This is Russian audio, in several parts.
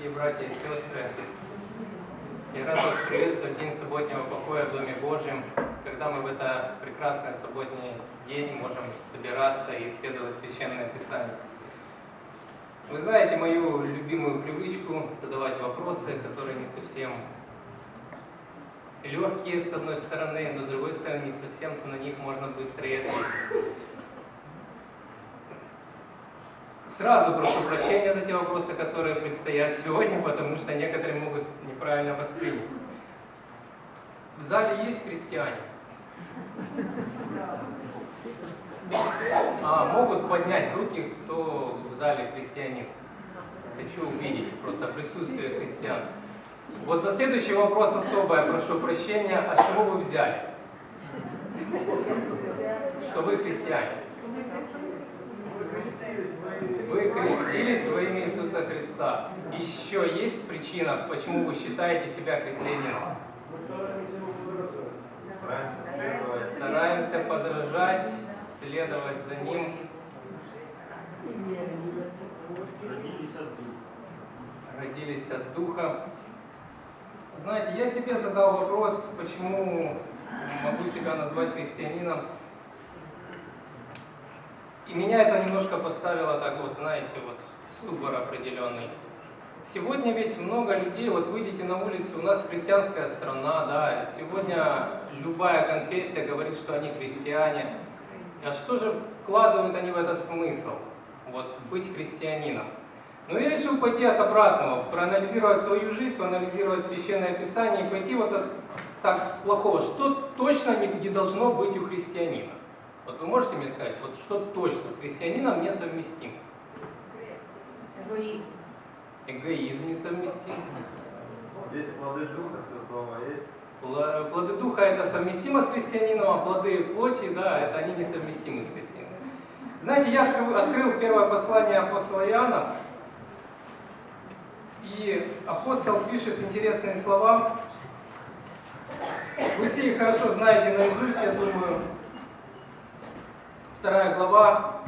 дорогие братья и сестры, я рад вас приветствовать в День субботнего покоя в Доме Божьем, когда мы в это прекрасный субботний день можем собираться и исследовать Священное Писание. Вы знаете мою любимую привычку задавать вопросы, которые не совсем легкие с одной стороны, но с другой стороны не совсем на них можно быстро ответить. Сразу прошу прощения за те вопросы, которые предстоят сегодня, потому что некоторые могут неправильно воспринять. В зале есть христиане? А, могут поднять руки, кто в зале христианин. Хочу увидеть просто присутствие христиан. Вот за следующий вопрос особое, прошу прощения, а чего вы взяли? Что вы христиане? Вы крестились во имя Иисуса Христа. Еще есть причина, почему вы считаете себя христианином? Стараемся подражать, следовать за Ним. Родились от Духа. Родились от Духа. Знаете, я себе задал вопрос, почему могу себя назвать христианином. И меня это немножко поставило так вот, знаете, вот в ступор определенный. Сегодня ведь много людей, вот выйдете на улицу, у нас христианская страна, да, сегодня любая конфессия говорит, что они христиане. А что же вкладывают они в этот смысл, вот быть христианином? Но я решил пойти от обратного, проанализировать свою жизнь, проанализировать Священное Писание и пойти вот от, так с плохого. Что точно не, не должно быть у христианина? Вот вы можете мне сказать, вот что точно с христианином несовместимо? Эгоизм. Эгоизм несовместим. Есть плоды Духа Святого, есть Пла- Плоды духа это совместимо с христианином, а плоды плоти, да, это они несовместимы с христианином. Знаете, я открыл, открыл первое послание апостола Иоанна, и апостол пишет интересные слова. Вы все их хорошо знаете наизусть, я думаю. Вторая глава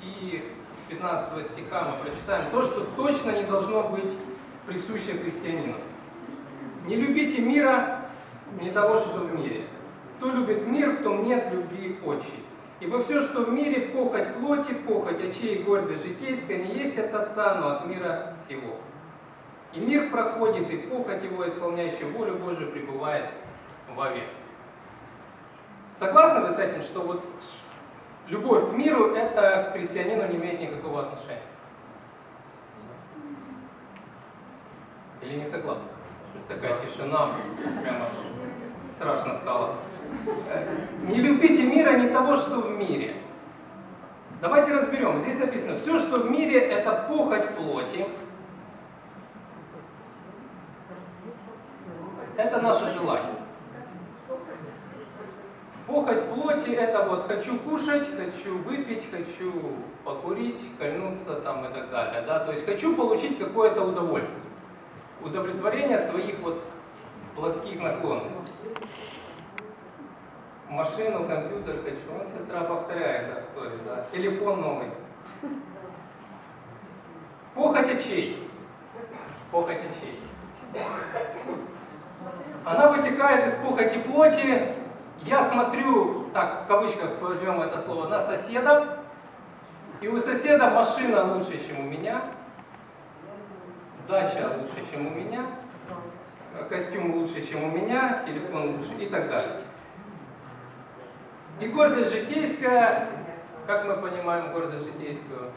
и с 15 стиха мы прочитаем то, что точно не должно быть присуще христианину. Не любите мира, не того, что в мире. Кто любит мир, в том нет любви отчей. Ибо все, что в мире, похоть плоти, похоть очей и гордость житейская, не есть от Отца, но от мира сего. И мир проходит, и похоть его, исполняющая волю Божию, пребывает вовек. Согласны вы с этим, что вот любовь к миру, это к христианину не имеет никакого отношения? Или не согласны? Такая тишина, прямо страшно стало. Э, Не любите мира, не того, что в мире. Давайте разберем. Здесь написано, все, что в мире, это похоть плоти. Это наше желание. Похоть плоти это вот хочу кушать, хочу выпить, хочу покурить, кольнуться там и так далее. Да? То есть хочу получить какое-то удовольствие. Удовлетворение своих вот плотских наклонностей. Машину, компьютер хочу. Вот сестра повторяет сторис, да. Телефон новый. Похоть очей. Похоть очей. Она вытекает из похоти плоти. Я смотрю, так, в кавычках возьмем это слово, на соседа. И у соседа машина лучше, чем у меня. Дача лучше, чем у меня. Костюм лучше, чем у меня. Телефон лучше и так далее. И гордость житейская, как мы понимаем гордость житейскую?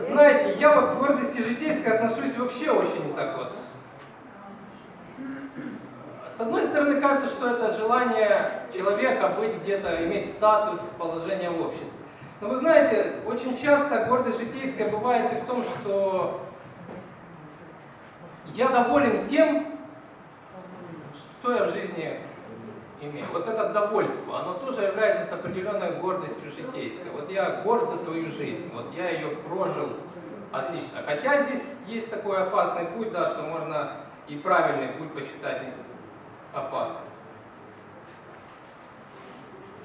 Знаете, я вот к гордости житейской отношусь вообще очень так вот. С одной стороны, кажется, что это желание человека быть где-то, иметь статус, положение в обществе. Но вы знаете, очень часто гордость житейская бывает и в том, что я доволен тем, что я в жизни имею. Вот это довольство, оно тоже является с определенной гордостью житейской. Вот я горд за свою жизнь, вот я ее прожил отлично. Хотя здесь есть такой опасный путь, да, что можно и правильный путь посчитать опасным.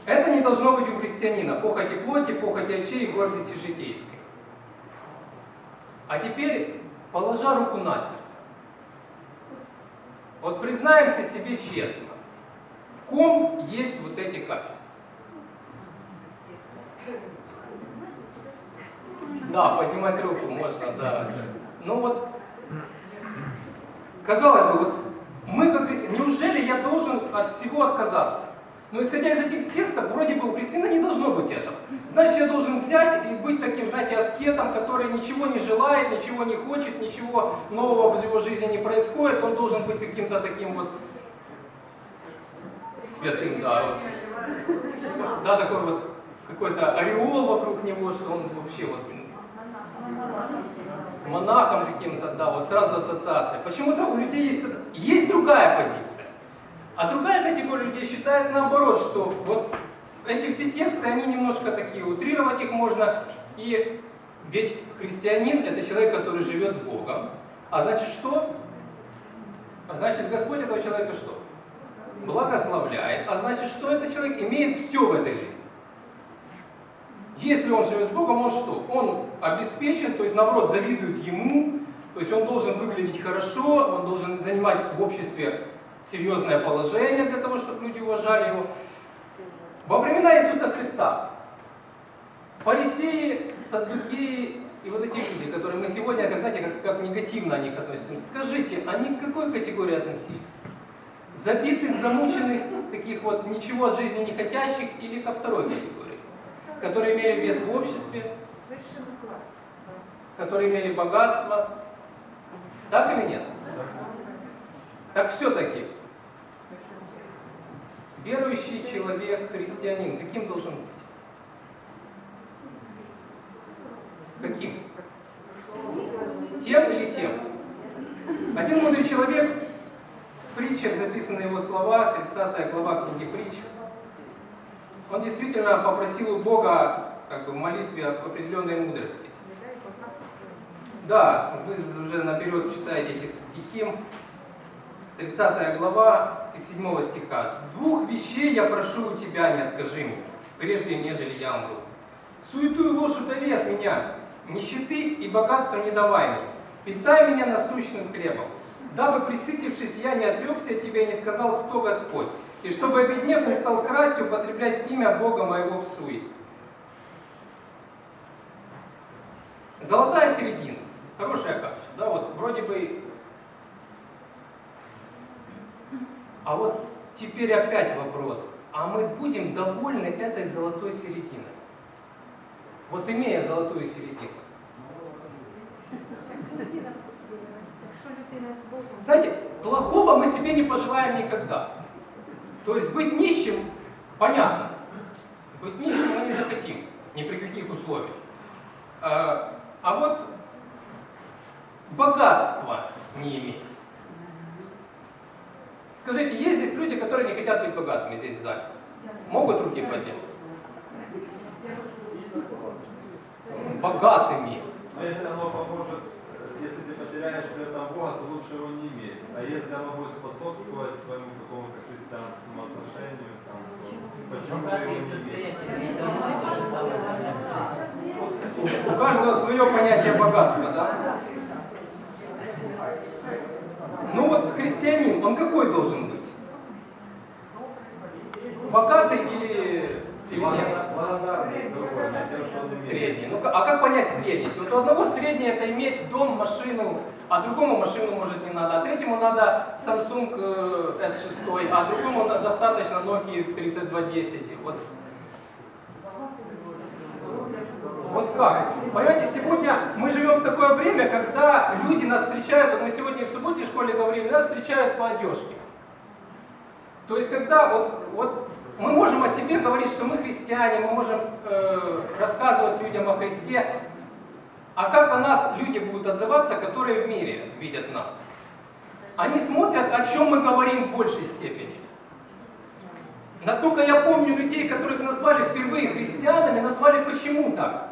Это не должно быть у христианина. Похоти плоти, похоти очей и гордости житейской. А теперь, положа руку на сердце, вот признаемся себе честно, в ком есть вот эти качества? Да, поднимать руку можно, да. Ну вот, казалось бы, вот мы как христиане, неужели я должен от всего отказаться? Но исходя из этих текстов, вроде бы у христиана не должно быть этого. Значит, я должен взять и быть таким, знаете, аскетом, который ничего не желает, ничего не хочет, ничего нового в его жизни не происходит. Он должен быть каким-то таким вот святым, да, вот. да, такой вот какой-то ореол вокруг него, что он вообще вот монахом каким-то, да, вот сразу ассоциация. Почему-то у людей есть, есть другая позиция. А другая категория людей считает наоборот, что вот эти все тексты, они немножко такие, утрировать их можно. И ведь христианин это человек, который живет с Богом. А значит что? А значит Господь этого человека что? Благословляет. А значит, что этот человек имеет все в этой жизни. Если он живет с Богом, он что? Он обеспечен, то есть наоборот завидует ему, то есть он должен выглядеть хорошо, он должен занимать в обществе серьезное положение для того, чтобы люди уважали его. Во времена Иисуса Христа фарисеи, саддукеи и вот эти люди, которые мы сегодня, как знаете, как, как негативно о них относимся, скажите, они к какой категории относились? Забитых, замученных, таких вот ничего от жизни не хотящих или ко второй категории? Которые имели вес в обществе, которые имели богатство. Так или нет? Так все-таки, верующий человек, христианин, каким должен быть? Каким? Тем или тем? Один мудрый человек, в притчах записаны его слова, 30 глава книги притч, он действительно попросил у Бога как бы, в молитве определенной мудрости. Да, вы уже наперед читаете эти стихи. 30 глава из 7 стиха. «Двух вещей я прошу у тебя, не откажи мне, прежде нежели я умру. Суету и ложь удали от меня, нищеты и богатства не давай мне. Питай меня насущным хлебом, дабы, присытившись, я не отрекся от тебя и не сказал, кто Господь, и чтобы, обеднев, не стал красть, употреблять имя Бога моего в суе». Золотая середина, хорошая качество, да, вот вроде бы А вот теперь опять вопрос. А мы будем довольны этой золотой серединой? Вот имея золотую середину. Знаете, плохого мы себе не пожелаем никогда. То есть быть нищим, понятно. Быть нищим мы не захотим, ни при каких условиях. А, а вот богатство не иметь. Скажите, есть здесь люди, которые не хотят быть богатыми здесь в зале? Могут руки поднять? Богатыми. Но если оно поможет, ты потеряешь при этом Бога, то лучше его не иметь. А если оно будет способствовать твоему какому-то христианскому отношению, там, то почему бы его не иметь? У каждого свое понятие богатства, да? Ну вот христианин, он какой должен быть? Богатый или, Средний. Ну, а как понять средность? Вот у одного среднее это иметь дом, машину, а другому машину может не надо, а третьему надо Samsung э, S6, а другому достаточно Nokia 3210. Вот. Вот как? Понимаете, сегодня мы живем в такое время, когда люди нас встречают, вот мы сегодня в субботе в школе говорили, нас встречают по одежке. То есть, когда вот, вот мы можем о себе говорить, что мы христиане, мы можем э, рассказывать людям о Христе, а как о нас люди будут отзываться, которые в мире видят нас? Они смотрят, о чем мы говорим в большей степени. Насколько я помню, людей, которых назвали впервые христианами, назвали почему так?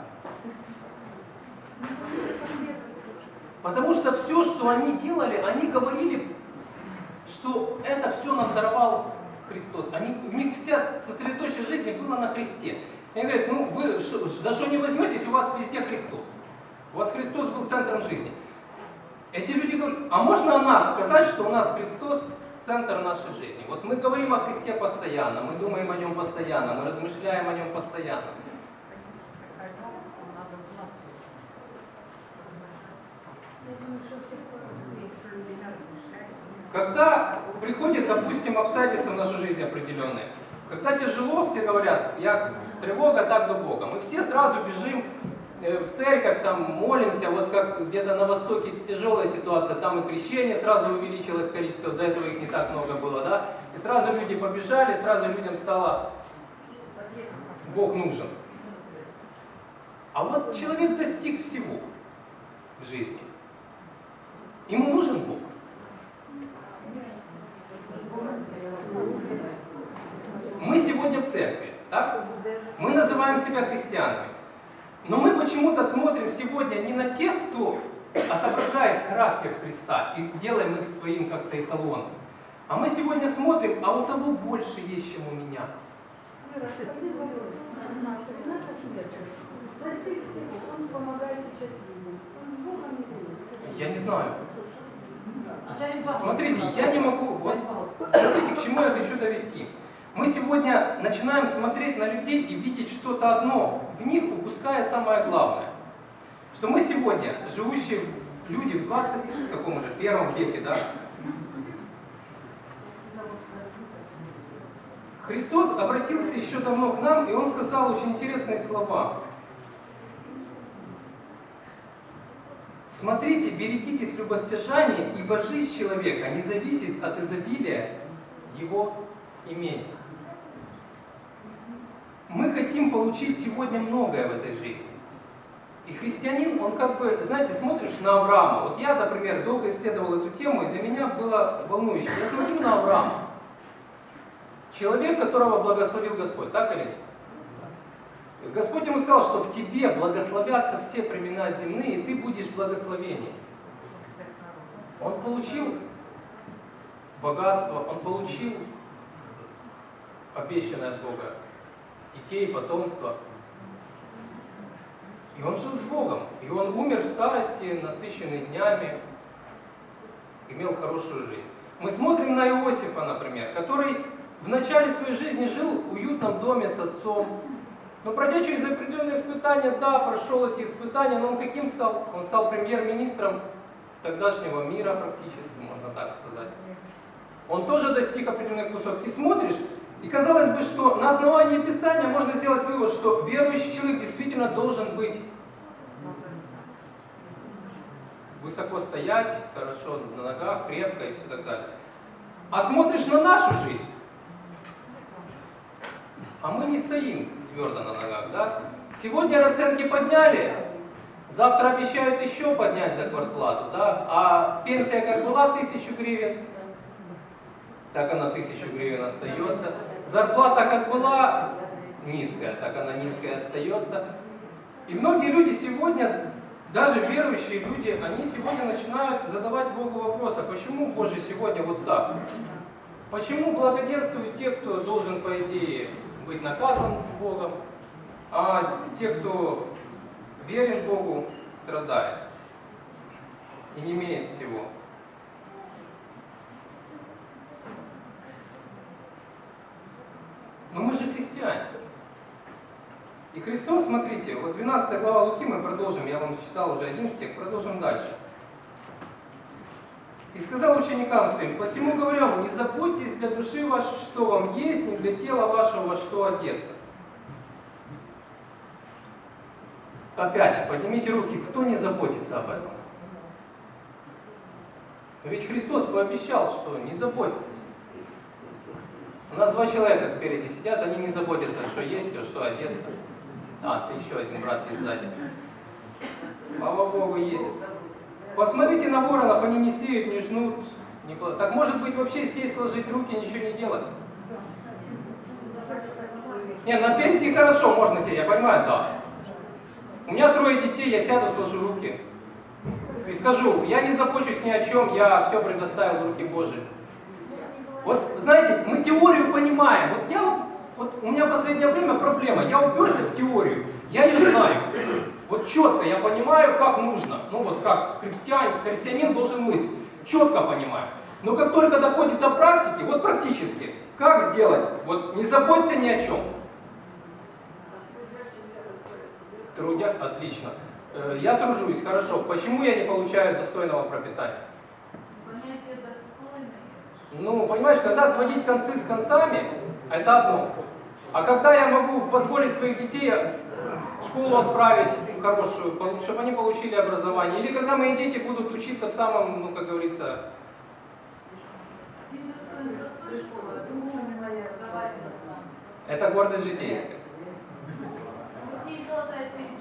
Потому что все, что они делали, они говорили, что это все нам даровал Христос. Они, у них вся сосредоточие жизни была на Христе. И они говорят, ну вы шо- за что не возьметесь, у вас везде Христос. У вас Христос был центром жизни. Эти люди говорят, а можно о нас сказать, что у нас Христос центр нашей жизни? Вот мы говорим о Христе постоянно, мы думаем о нем постоянно, мы размышляем о нем постоянно. Когда приходит, допустим, обстоятельства в нашу жизнь определенные, когда тяжело, все говорят, я тревога так до Бога. Мы все сразу бежим э, в церковь, там молимся, вот как где-то на Востоке тяжелая ситуация, там и крещение сразу увеличилось количество, до этого их не так много было, да, и сразу люди побежали, сразу людям стало Бог нужен. А вот человек достиг всего в жизни. Ему нужен Бог. Мы сегодня в церкви, так? Мы называем себя христианами. Но мы почему-то смотрим сегодня не на тех, кто отображает характер Христа и делаем их своим как-то эталоном. А мы сегодня смотрим, а у того больше есть, чем у меня. Я не знаю. Смотрите, я не могу, вот, смотрите, к чему я хочу довести. Мы сегодня начинаем смотреть на людей и видеть что-то одно в них, упуская самое главное. Что мы сегодня, живущие люди в 20 каком уже, первом веке, да, Христос обратился еще давно к нам, и Он сказал очень интересные слова. Смотрите, берегитесь любостяжания, ибо жизнь человека не зависит от изобилия его имения. Мы хотим получить сегодня многое в этой жизни. И христианин, он как бы, знаете, смотришь на Авраама. Вот я, например, долго исследовал эту тему, и для меня было волнующе. Я смотрю на Авраама. Человек, которого благословил Господь, так или нет? Господь ему сказал, что в тебе благословятся все племена земные, и ты будешь благословением. Он получил богатство, он получил обещанное от Бога детей, потомство. И он жил с Богом. И он умер в старости, насыщенный днями, имел хорошую жизнь. Мы смотрим на Иосифа, например, который в начале своей жизни жил в уютном доме с отцом, но пройдя через определенные испытания, да, прошел эти испытания, но он каким стал? Он стал премьер-министром тогдашнего мира практически, можно так сказать. Он тоже достиг определенных высот. И смотришь, и казалось бы, что на основании Писания можно сделать вывод, что верующий человек действительно должен быть высоко стоять, хорошо на ногах, крепко и все так далее. А смотришь на нашу жизнь, а мы не стоим твердо на ногах, да? Сегодня расценки подняли, завтра обещают еще поднять за квартплату, да? А пенсия как была тысячу гривен, так она тысячу гривен остается. Зарплата как была низкая, так она низкая остается. И многие люди сегодня, даже верующие люди, они сегодня начинают задавать Богу вопрос, а почему Боже сегодня вот так? Почему благоденствуют те, кто должен, по идее, быть наказан Богом, а те, кто верен Богу, страдает и не имеет всего? Но мы же христиане. И Христос, смотрите, вот 12 глава Луки мы продолжим, я вам читал уже один стих, продолжим дальше. И сказал ученикам своим, посему говорю вам, не заботьтесь для души вашей, что вам есть, ни для тела вашего, что одеться. Опять, поднимите руки, кто не заботится об этом? Ведь Христос пообещал, что не заботьтесь. У нас два человека спереди сидят, они не заботятся, что есть, а что одеться. А, ты еще один брат есть сзади. Слава Богу, есть. Посмотрите на воронов, они не сеют, не жнут. Не... Так может быть вообще сесть, сложить руки, ничего не делать? Нет, на пенсии хорошо, можно сесть, я понимаю, да. У меня трое детей, я сяду, сложу руки. И скажу, я не забочусь ни о чем, я все предоставил в руки Божии. Вот, знаете, мы теорию понимаем. Вот я вот у меня в последнее время проблема. Я уперся в теорию, я ее знаю. Вот четко я понимаю, как нужно. Ну вот как христианин, христианин должен мыслить. Четко понимаю. Но как только доходит до практики, вот практически, как сделать? Вот не заботься ни о чем. Трудя, отлично. Э, Я тружусь, хорошо. Почему я не получаю достойного пропитания? Ну, понимаешь, когда сводить концы с концами, это одно. А когда я могу позволить своих детей в школу отправить хорошую, чтобы они получили образование, или когда мои дети будут учиться в самом, ну, как говорится, это гордость житейская.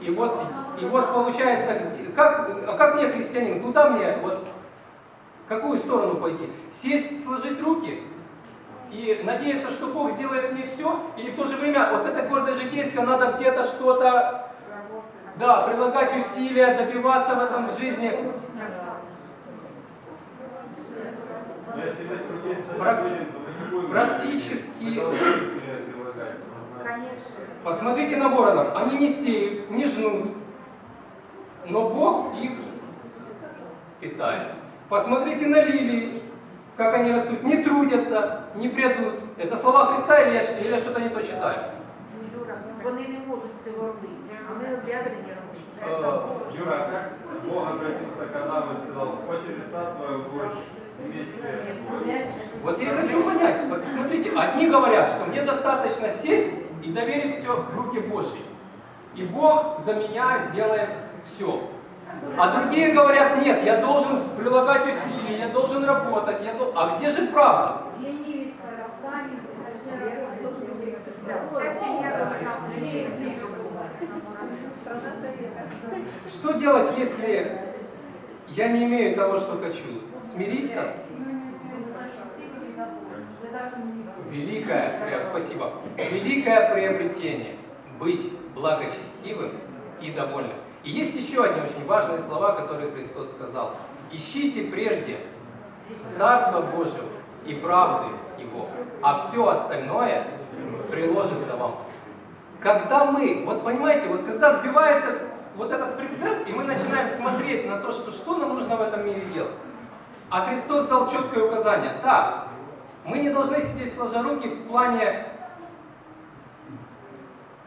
И вот, и вот получается, как, а как мне, христианин, куда мне, вот, какую сторону пойти? Сесть, сложить руки и надеяться, что Бог сделает мне все, или в то же время вот эта гордость житейская, надо где-то что-то, да, прилагать усилия, добиваться в этом в жизни. Практически-. Посмотрите на воронов, они не сеют, не жнут, но Бог их питает. Посмотрите на лилии, как они растут, не трудятся, не прядут. Это слова Христа или я, или я что-то не то читаю? Юра, вони не можуть цього робити, ми обов'язані робити. Э, Юра, а как Бог обратился к Адаму и сказал, поте лица твоего свет Вот я хочу понять, вот смотрите, одни говорят, что мне достаточно сесть и доверить все в руки Божьи. И Бог за меня сделает все. А другие говорят, нет, я должен прилагать усилия, я должен работать. Я дол- А где же правда? Что делать, если я не имею того, что хочу? Смириться? Великое, спасибо, великое приобретение – быть благочестивым и довольным. И есть еще одни очень важные слова, которые Христос сказал. Ищите прежде Царство Божьего и правды Его, а все остальное приложится вам. Когда мы, вот понимаете, вот когда сбивается вот этот прицел, и мы начинаем смотреть на то, что, что нам нужно в этом мире делать, а Христос дал четкое указание, да, мы не должны сидеть сложа руки в плане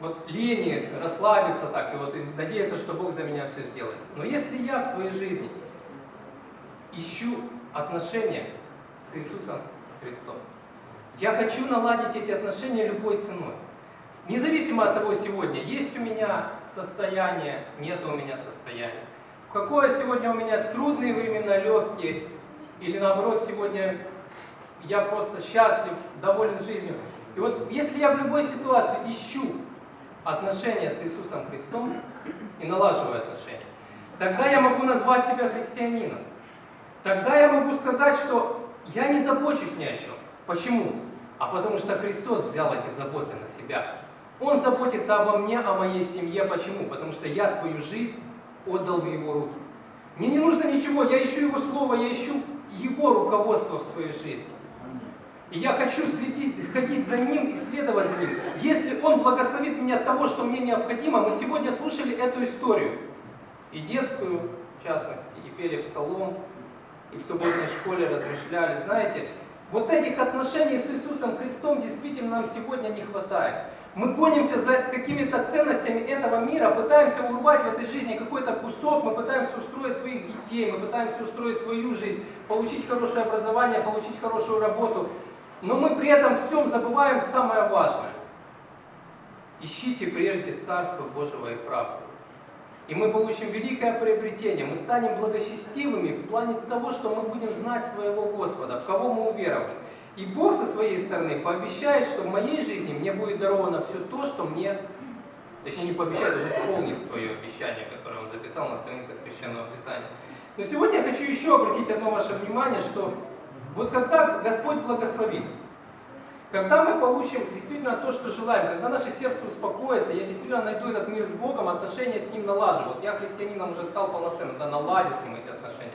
вот лени, расслабиться так и вот и надеяться, что Бог за меня все сделает. Но если я в своей жизни ищу отношения с Иисусом Христом, я хочу наладить эти отношения любой ценой. Независимо от того сегодня, есть у меня состояние, нет у меня состояния. В какое сегодня у меня трудные времена, легкие, или наоборот сегодня я просто счастлив, доволен жизнью. И вот если я в любой ситуации ищу отношения с Иисусом Христом и налаживаю отношения, тогда я могу назвать себя христианином. Тогда я могу сказать, что я не забочусь ни о чем. Почему? А потому что Христос взял эти заботы на себя. Он заботится обо мне, о моей семье. Почему? Потому что я свою жизнь отдал в Его руки. Мне не нужно ничего, я ищу Его Слово, я ищу Его руководство в своей жизни. И я хочу следить, ходить за Ним и следовать за Ним. Если Он благословит меня от того, что мне необходимо, мы сегодня слушали эту историю. И детскую, в частности, и пели псалом, и в субботней школе размышляли. Знаете, вот этих отношений с Иисусом Христом действительно нам сегодня не хватает. Мы гонимся за какими-то ценностями этого мира, пытаемся урвать в этой жизни какой-то кусок, мы пытаемся устроить своих детей, мы пытаемся устроить свою жизнь, получить хорошее образование, получить хорошую работу. Но мы при этом всем забываем самое важное. Ищите прежде Царство Божьего и правду. И мы получим великое приобретение. Мы станем благочестивыми в плане того, что мы будем знать своего Господа, в кого мы уверовали. И Бог со своей стороны пообещает, что в моей жизни мне будет даровано все то, что мне, точнее не пообещает, он исполнит свое обещание, которое он записал на страницах Священного Писания. Но сегодня я хочу еще обратить одно ваше внимание, что вот когда Господь благословит, когда мы получим действительно то, что желаем, когда наше сердце успокоится, я действительно найду этот мир с Богом, отношения с Ним налажу. Вот я христианином уже стал полноценным, да наладить с Ним эти отношения.